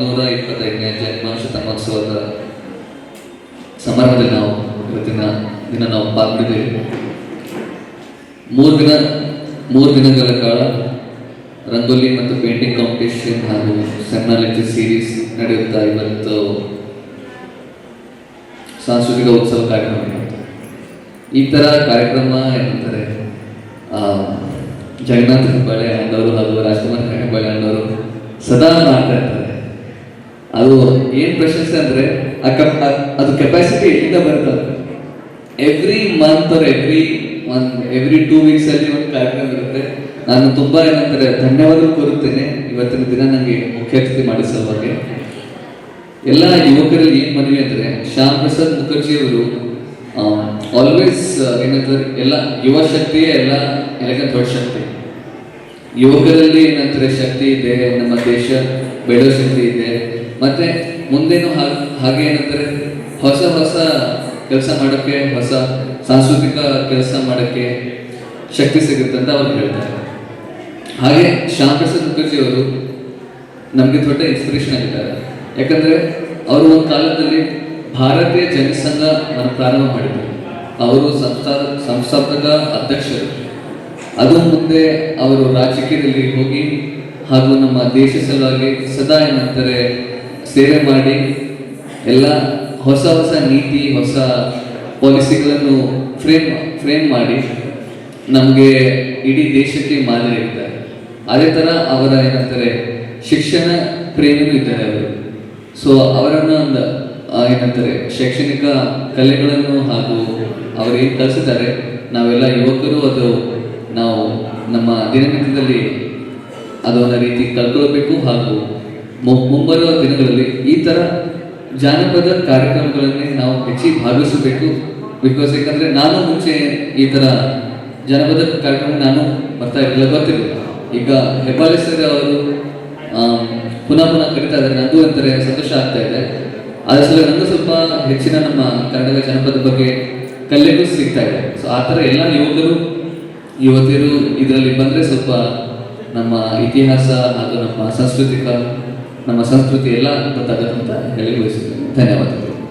ನೂರ ಇಪ್ಪತ್ತೈದನೇ ಜನ್ಮ ಶತಮಾನೋತ್ಸವದ ಸಮಾರಂಭದಲ್ಲಿ ನಾವು ಇವತ್ತಿನ ದಿನ ನಾವು ಪಾಲ್ಗೊಂಡಿದ್ದೇವೆ. ಮೂರು ದಿನ, ಮೂರು ದಿನಗಳ ಕಾಲ ರಂಗೋಲಿ ಮತ್ತು ಪೇಂಟಿಂಗ್ ಕಾಂಪಿಟೇಷನ್ ಹಾಗೂ ಲೆಕ್ಚರ್ ಸೀರೀಸ್ ನಡೆಯುತ್ತಾ ಇವತ್ತು ಸಾಂಸ್ಕೃತಿಕ ಉತ್ಸವ ಕಾರ್ಯಕ್ರಮ ಈ ಥರ ಕಾರ್ಯಕ್ರಮ ಏನಂತಾರೆ ಜಗನ್ನಾಥ್ ಹೆಬ್ಬಾಳೆ, ಅಣ್ಣವರು ಹಾಗೂ ರಾಜ್ಕುಮಾರ್ ಹೆಬ್ಬಾಳೆ ಅಣ್ಣವರು ಸದಾ ಮಾಡ್ತಾ ಇರ್ತಾರೆ. ಏನ್ ಪ್ರಶಸ್ತಿ ಅಂದ್ರೆ ಅದು ಕೆಪಾಸಿಟಿ ಎಲ್ಲಿಂದ ಬರ್ತದೆ ಎವ್ರಿ ಮಂತ್ ಅವ್ರ every one every two weeks ಅಲ್ಲಿ ಒಂದು ಕಾರ್ಯಕ್ರಮ ಇರುತ್ತೆ. ನಾನು ತುಂಬಾ ಏನಂತಾರೆ ಧನ್ಯವಾದ ಕೋರುತ್ತೇನೆ. ಇವತ್ತಿನ ದಿನ ನನಗೆ ಮುಖ್ಯ ಅತಿಥಿ ಮಾಡಿ ಸಲುವಾಗಿ ಎಲ್ಲ ಯುವಕರಲ್ಲಿ ಏನ್ ಮನವಿ ಅಂದ್ರೆ, ಶ್ಯಾಮ್ ಪ್ರಸಾದ್ ಮುಖರ್ಜಿ ಅವರು ಆಲ್ವೇಸ್ ಏನಂತಾರೆ, ಎಲ್ಲ ಯುವ ಶಕ್ತಿಯೇ ಎಲ್ಲ ಎಲ್ಲಕ್ಕಿಂತ ದೊಡ್ಡ ಶಕ್ತಿ. ಯುವಕರಲ್ಲಿ ಏನಂತಾರೆ, ಶಕ್ತಿ ಇದೆ, ನಮ್ಮ ದೇಶ ಬೆಳೆಯೋ ಶಕ್ತಿ ಇದೆ. ಮತ್ತೆ ಮುಂದೇನು ಹಾಗೆ ಏನಂತಾರೆ, ಹೊಸ ಹೊಸ ಕೆಲಸ ಮಾಡೋಕ್ಕೆ, ಹೊಸ ಸಾಂಸ್ಕೃತಿಕ ಕೆಲಸ ಮಾಡೋಕ್ಕೆ ಶಕ್ತಿ ಸಿಗುತ್ತೆ ಅಂತ ಅವ್ರು ಹೇಳ್ತಾರೆ. ಹಾಗೆ ಶ್ಯಾಮ್ ಪ್ರಸಾದ್ ಮುಖರ್ಜಿ ಅವರು ನಮಗೆ ದೊಡ್ಡ ಇನ್ಸ್ಪಿರೇಷನ್ ಆಗಿದ್ದಾರೆ. ಯಾಕಂದ್ರೆ ಅವರು ಒಂದು ಕಾಲದಲ್ಲಿ ಭಾರತೀಯ ಜನಸಂಘವನ್ನು ಪ್ರಾರಂಭ ಮಾಡಿದ್ರು. ಅವರು ಸಂಸ್ಥಾ, ಸಂಸ್ಥಾಪಕ ಅಧ್ಯಕ್ಷರು. ಅದು ಮುಂದೆ ಅವರು ರಾಜಕೀಯದಲ್ಲಿ ಹೋಗಿ ಹಾಗೂ ನಮ್ಮ ದೇಶ ಸಲುವಾಗಿ ಸದಾ ಏನಂತಾರೆ ಸೇವೆ ಮಾಡಿ ಎಲ್ಲ ಹೊಸ ಹೊಸ ನೀತಿ, ಹೊಸ ಪಾಲಿಸಿಗಳನ್ನು ಫ್ರೇಮ್ ಫ್ರೇಮ್ ಮಾಡಿ ನಮಗೆ ಇಡೀ ದೇಶಕ್ಕೆ ಮಾದರಿ ಇರ್ತಾರೆ ಅದೇ ಥರ ಅವರ ಏನಂತಾರೆ, ಶಿಕ್ಷಣ ಪ್ರೇಮಿಯೂ ಇದ್ದಾರೆ ಅವರು. ಸೊ ಅವರನ್ನು ಒಂದು ಏನಂತಾರೆ, ಶೈಕ್ಷಣಿಕ ಕಲೆಗಳನ್ನು ಹಾಗೂ ಅವರು ಏನು ಕಲಿಸಿದ್ದಾರೆ, ನಾವೆಲ್ಲ ಯುವಕರು ಅದು ನಾವು ನಮ್ಮ ದಿನನಿತ್ಯದಲ್ಲಿ ಅದೊಂದು ರೀತಿ ಕಲ್ಕೊಳ್ಬೇಕು ಹಾಗೂ ಮುಂಬರುವ ದಿನಗಳಲ್ಲಿ ಈ ತರ ಜಾನಪದ ಕಾರ್ಯಕ್ರಮಗಳಲ್ಲಿ ನಾವು ಹೆಚ್ಚಿಗೆ ಭಾಗವಹಿಸಬೇಕು. ಬಿಕಾಸ್ ಯಾಕಂದ್ರೆ ನಾನು ಮುಂಚೆ ಈ ತರ ಜಾನಪದ ಕಾರ್ಯಕ್ರಮ ನಾನು ಬರ್ತಾ ಇರಲಿಲ್ಲ ಗೊತ್ತಿರಲಿಲ್ಲ ಈಗ ಹೆಬ್ಬಾಲೆ ಸರ್ ಅವರು ಪುನಃ ಪುನಃ ಕರಿತಾ ಇದ್ದಾರೆ. ನಂದು ಅಂತಾರೆ ಸಂತೋಷ ಆಗ್ತಾ ಇದೆ. ಅದ್ರ ಸಲ ನಂದು ಸ್ವಲ್ಪ ಹೆಚ್ಚಿನ ನಮ್ಮ ಕನ್ನಡ ಜನಪದ ಬಗ್ಗೆ ಕಲಿಯಲು ಸಿಗ್ತಾ ಇದೆ. ಸೊ ಆ ಥರ ಎಲ್ಲ ಯುವಕರು, ಯುವತಿಯರು ಇದರಲ್ಲಿ ಬಂದರೆ ಸ್ವಲ್ಪ ನಮ್ಮ ಇತಿಹಾಸ ಹಾಗೂ ನಮ್ಮ ಸಾಂಸ್ಕೃತಿಕ ನಮ್ಮ ಸಂಸ್ಕೃತಿ ಎಲ್ಲ ಗೊತ್ತಾಗುತ್ತೆ ಅಂತ ಹೇಳಿ ಬಯಸುತ್ತೇನೆ ಧನ್ಯವಾದ